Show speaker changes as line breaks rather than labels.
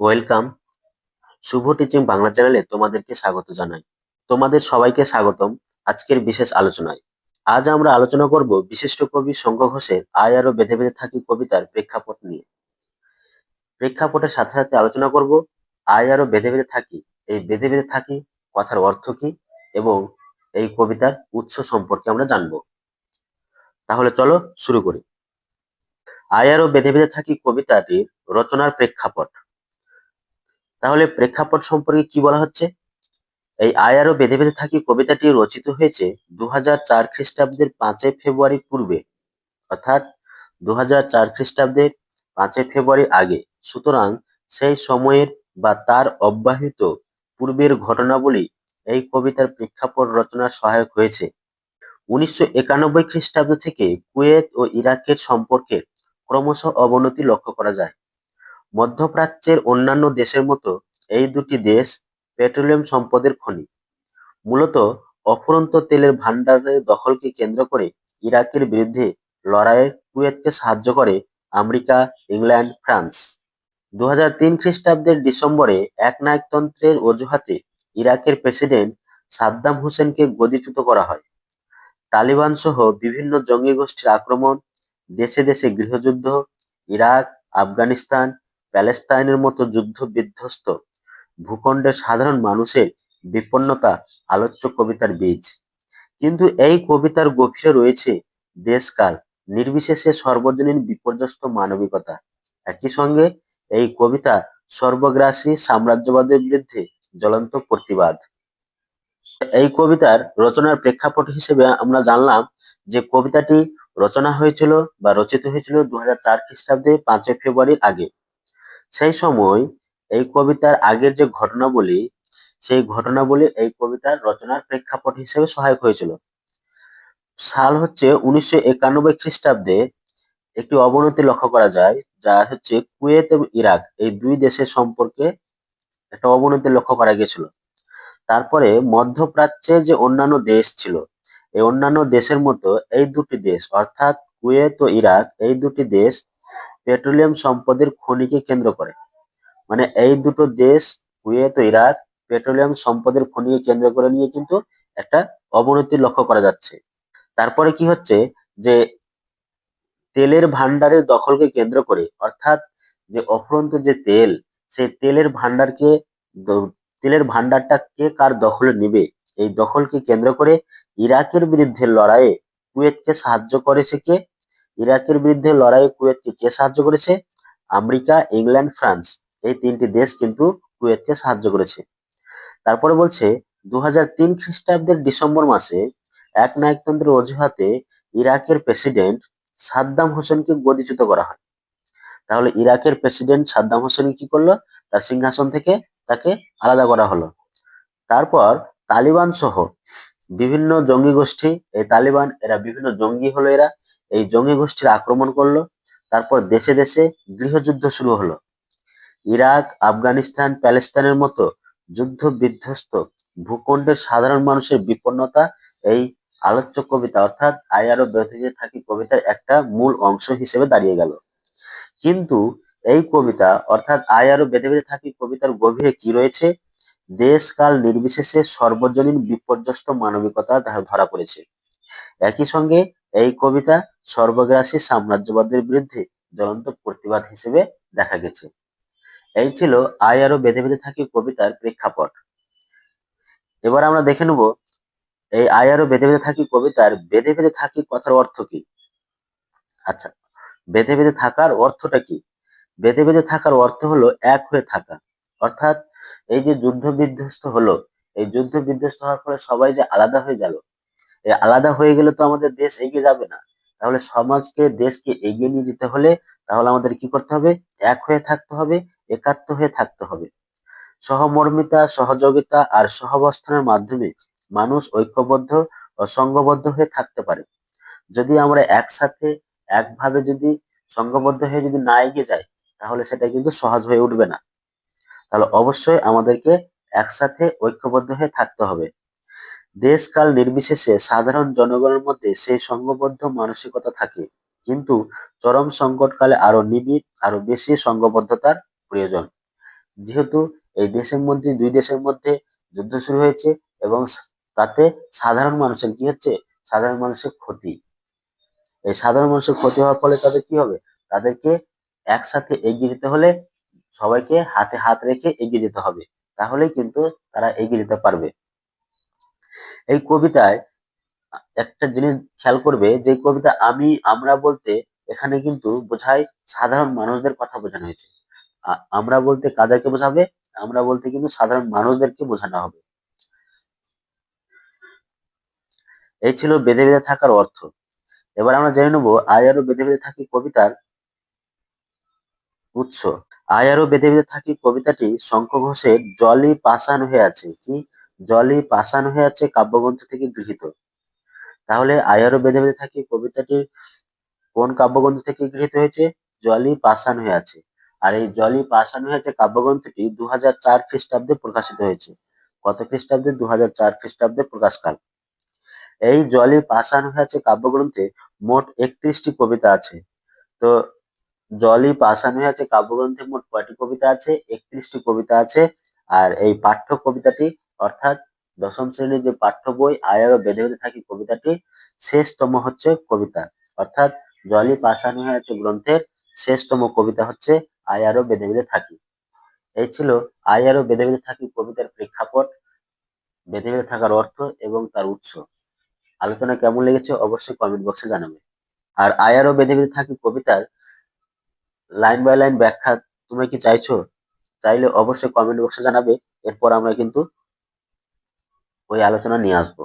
Welcome শুভ teaching Bangla চ্যানেলে তোমাদেরকে স্বাগত জানাই। তোমাদের সবাইকে স্বাগতম আজকের বিশেষ আলোচনায়। আজ আমরা আলোচনা করব বিশিষ্ট কবি শঙ্খ ঘোষের আয় আরও বেঁধে বেঁধে থাকি কবিতার প্রেক্ষাপট নিয়ে। প্রেক্ষাপটের সাথে সাথে আলোচনা করব আয় আরও বেঁধে বেঁধে থাকি। এই বেঁধে বেঁধে থাকি কথার অর্থ কি এবং এই কবিতার উৎস সম্পর্কে আমরা জানব। তাহলে চলো শুরু করি। আয় আরও বেঁধে বেঁধে থাকি কবিতাটির রচনার প্রেক্ষাপট। তাহলে প্রেক্ষাপট সম্পর্কে কি বলা হচ্ছে? এই আয়ারও বেঁধে বেঁধে থাকি কবিতাটি রচিত হয়েছে দু চার খ্রিস্টাব্দের পাঁচই ফেব্রুয়ারির পূর্বে। অর্থাৎ দু চার খ্রিস্টাব্দের পাঁচই ফেব্রুয়ারির আগে। সুতরাং সেই সময়ের বা তার অব্যাহত পূর্বের ঘটনাবলী এই কবিতার প্রেক্ষাপট রচনার সহায়ক হয়েছে। উনিশশো একানব্বই খ্রিস্টাব্দ থেকে কুয়েত ও ইরাকের সম্পর্কের ক্রমশ অবনতি লক্ষ্য করা যায়। মধ্যপ্রাচ্যের অন্যান্য দেশের মতো এই দুটি দেশ পেট্রোলিয়াম সম্পদের খনি। মূলত অফুরন্ত তেলের ভান্ডারের দখলকে কেন্দ্র করে ইরাকের বিরুদ্ধে লড়াইয়ে কুয়েতকে সাহায্য করে আমেরিকা, ইংল্যান্ড, ফ্রান্স। দু খ্রিস্টাব্দের ডিসেম্বরে একনায়কতন্ত্রের অজুহাতে ইরাকের প্রেসিডেন্ট সাদ্দাম হোসেনকে গদিচ্যুত করা হয়। তালিবান সহ বিভিন্ন জঙ্গি গোষ্ঠীর আক্রমণ, দেশে দেশে গৃহযুদ্ধ, ইরাক, আফগানিস্তান প্যালেস্তাইনের মতো যুদ্ধ বিধ্বস্ত ভূখণ্ডের সাধারণ মানুষের বিপন্নতা আলোচ্য কবিতার বীজ। কিন্তু এই কবিতার গভীরে রয়েছে দেশকাল, নির্বিশেষে সর্বজনীন বিপর্যস্ত মানবিকতা। একই সঙ্গে এই কবিতা সর্বগ্রাসী সাম্রাজ্যবাদের বিরুদ্ধে জ্বলন্ত প্রতিবাদ। এই কবিতার রচনার প্রেক্ষাপট হিসেবে আমরা জানলাম যে কবিতাটি রচনা হয়েছিল বা রচিত হয়েছিল দু হাজার চার খ্রিস্টাব্দে পাঁচই ফেব্রুয়ারির আগে। সেই সময় এই কবিতার আগের যে ঘটনাবলী, সেই ঘটনাবলী এই কবিতার রচনার প্রেক্ষাপট হিসেবে সহায়ক হয়েছিল। সাল হচ্ছে উনিশশো একানব্বই খ্রিস্টাব্দে একটি অবনতি লক্ষ্য করা যায়, যা হচ্ছে কুয়েত এবং ইরাক, এই দুই দেশের সম্পর্কে একটা অবনতি লক্ষ্য করা গেছিল তারপরে মধ্যপ্রাচ্যে যে অন্যান্য দেশ ছিল, এই অন্যান্য দেশের মতো এই দুটি দেশ, অর্থাৎ কুয়েত ও ইরাক, এই দুটি দেশ পেট্রোলিয়াম সম্পদের খনিকে কেন্দ্র করে। মানে এই দুটো দেশ, কুয়েত ইরাক, পেট্রোলিয়াম সম্পদের খনিকে কেন্দ্র করে নিয়ে কিন্তু একটা অবনতি লক্ষ্য করা যাচ্ছে। তারপরে কি হচ্ছে যে, তেলের ভান্ডারের দখলকে কেন্দ্র করে, অর্থাৎ যে অফুরন্ত যে তেল, সেই তেলের ভান্ডারকে তেলের ভান্ডারটা কে কার দখলে নেবে? এই দখলকে কেন্দ্র করে ইরাকের বিরুদ্ধে লড়াইয়ে কুয়েতকে সাহায্য করেছে কে? ইরাকের বিরুদ্ধে লড়াইয়ে কুয়েতকে কে সাহায্য করেছে? America, England, France. এই তিনটি দেশ কিন্তু কুয়েতকে সাহায্য করেছে। তারপরে বলছে দু খ্রিস্টাব্দের ডিসেম্বর মাসে এক নায়কতন্ত্রের অজুহাতে ইরাকের প্রেসিডেন্ট সাদ্দাম হোসেনকে গদিচ্যুত করা হয়। তাহলে ইরাকের প্রেসিডেন্ট সাদ্দাম হোসেন কি করল? তার সিংহাসন থেকে তাকে আলাদা করা হলো। তারপর তালিবান সহ বিভিন্ন জঙ্গি গোষ্ঠী, এই তালিবান, এরা বিভিন্ন জঙ্গি হলো এরা। এই জঙ্গি গোষ্ঠীর আক্রমণ করল, তারপর দেশে দেশে গৃহযুদ্ধ শুরু হলো। ইরাক, আফগানিস্তান প্যালেস্তানের মতো যুদ্ধ বিধ্বস্ত ভূখণ্ডের সাধারণ মানুষের বিপন্নতা এই আলোচ্য কবিতা, অর্থাৎ আয়ারো বেঁধে থাকি কবিতার একটা মূল অংশ হিসেবে দাঁড়িয়ে গেল। কিন্তু এই কবিতা, অর্থাৎ আয়ারো বেঁধে বেঁধে থাকি কবিতার গভীরে কি রয়েছে? দেশ কাল নির্বিশেষে সর্বজনীন বিপর্যস্ত মানবিকতা ধরা পড়েছে। একই সঙ্গে এই কবিতা সর্বগ্রাসী সাম্রাজ্যবাদের বিরুদ্ধে জ্বলন্ত প্রতিবাদ হিসেবে দেখা গেছে। এই ছিল আয় আরও বেঁধে বেঁধে থাকি কবিতার প্রেক্ষাপট। এবার আমরা দেখে নেব, এই আয় আরও বেঁধে বেঁধে থাকি কবিতার বেঁধে বেঁধে থাকি কথার অর্থ কি? আচ্ছা বেঁধে বেঁধে থাকার অর্থটা কি? বেঁধে বেঁধে থাকার অর্থ হলো এক হয়ে থাকা। অর্থাৎ এই যে যুদ্ধ বিধ্বস্ত হলো, এই যুদ্ধ বিধ্বস্ত হওয়ার ফলে সবাই যে আলাদা হয়ে গেল, এই আলাদা হয়ে গেলে তো আমাদের দেশ এগিয়ে যাবে না। তাহলে সমাজকে, দেশকে এগিয়ে নিয়ে যেতে হলে তাহলে আমাদের কি করতে হবে? এক হয়ে থাকতে হবে, একাত্ম হয়ে থাকতে হবে। সহমর্মিতা, সহযোগিতা আর সহাবস্থানের মাধ্যমে মানুষ ঐক্যবদ্ধ ও সংঘবদ্ধ হয়ে থাকতে পারে। যদি আমরা একসাথে, একভাবে যদি সংঘবদ্ধ হয়ে যদি না এগিয়ে যাই, তাহলে সেটা কিন্তু সহজ হয়ে উঠবে না। তাহলে অবশ্যই আমাদেরকে একসাথে ঐক্যবদ্ধ হয়ে থাকতে হবে। দেশকাল নির্বিশেষে সাধারণ জনগণের মধ্যে সেই সংঘবদ্ধ মানসিকতা থাকে, কিন্তু চরম সংকটকালে আরও নিবিড়, আরও বেশি সংঘবদ্ধতার প্রয়োজন। যেহেতু এই দেশের মধ্যে, দুই দেশের মধ্যে যুদ্ধ শুরু হয়েছে এবং তাতে সাধারণ মানুষের কি হচ্ছে? সাধারণ মানুষের ক্ষতি। এই সাধারণ মানুষের ক্ষতি হওয়ার ফলে তাদের কি হবে? তাদেরকে একসাথে এগিয়ে যেতে হলে সবাইকে হাতে হাত রেখে এগিয়ে যেতে হবে। তাহলেই কিন্তু তারা এগিয়ে যেতে পারবে। এই কবিতায় একটা জিনিস খেয়াল করবে, যে কবিতা আমি, আমরা বলতে এখানে কিন্তু বোঝায় সাধারণ মানুষদের কথা বোঝানো হয়েছে। আমরা বলতে কাদেরকে বোঝাবে? আমরা বলতে কিন্তু সাধারণ মানুষদেরকে বোঝানো হবে। এই ছিল বেঁধে বেঁধে থাকার অর্থ। এবার আমরা জেনে নেব আয় আরও বেঁধে বেঁধে থাকি কবিতার উৎস। আয় আরও বেঁধে বেঁধে থাকি কবিতাটি শঙ্খ ঘোষের জলই পাষাণ হয়ে আছে। কি? জলই পাষাণ হয়ে আছে কাব্যগ্রন্থ থেকে গৃহীত। তাহলে আয় আরও বেঁধে বেঁধে থাকি কবিতাটি কোন কাব্যগ্রন্থ থেকে গৃহীত হয়েছে? জলই পাষাণ হয়ে আছে আর এই জলই পাষাণ হয়ে আছে কাব্যগ্রন্থটি দু হাজার চার খ্রিস্টাব্দে প্রকাশিত হয়েছে। কত খ্রিস্টাব্দে? দু হাজার চার খ্রিস্টাব্দে প্রকাশকাল। এই জলই পাষাণ হয়ে আছে কাব্যগ্রন্থে মোট একত্রিশটি কবিতা আছে। তো জলই পাষাণ হয়ে আছে কাব্যগ্রন্থে মোট কয়টি কবিতা আছে? একত্রিশটি কবিতা আছে। আর এই পাঠ্য কবিতাটি অর্থাৎ দশম শ্রেণির যে পাঠ্য বই আয়ারও বেঁধে বেঁধে থাকি কবিতাটি, শেষতম হচ্ছে কবিতা। অর্থাৎ জলি হয়ে আছে গ্রন্থের, শেষতম কবিতা হচ্ছে আয়ারও বেঁধে বেঁধে থাকি। এই ছিল আয়ারও বেঁধে বেঁধে থাকি কবিতার প্রেক্ষাপট বেঁধে বেঁধে থাকার অর্থ এবং তার উৎস। আলোচনা কেমন লেগেছে অবশ্যই কমেন্ট বক্সে জানাবে। আর আয়ারও বেঁধে বেঁধে থাকি কবিতার লাইন বাই লাইন ব্যাখ্যা তুমি কি চাইছো? চাইলে অবশ্যই কমেন্ট বক্সে জানাবে। এরপর আমরা কিন্তু ওই আলোচনা নিয়ে আসব।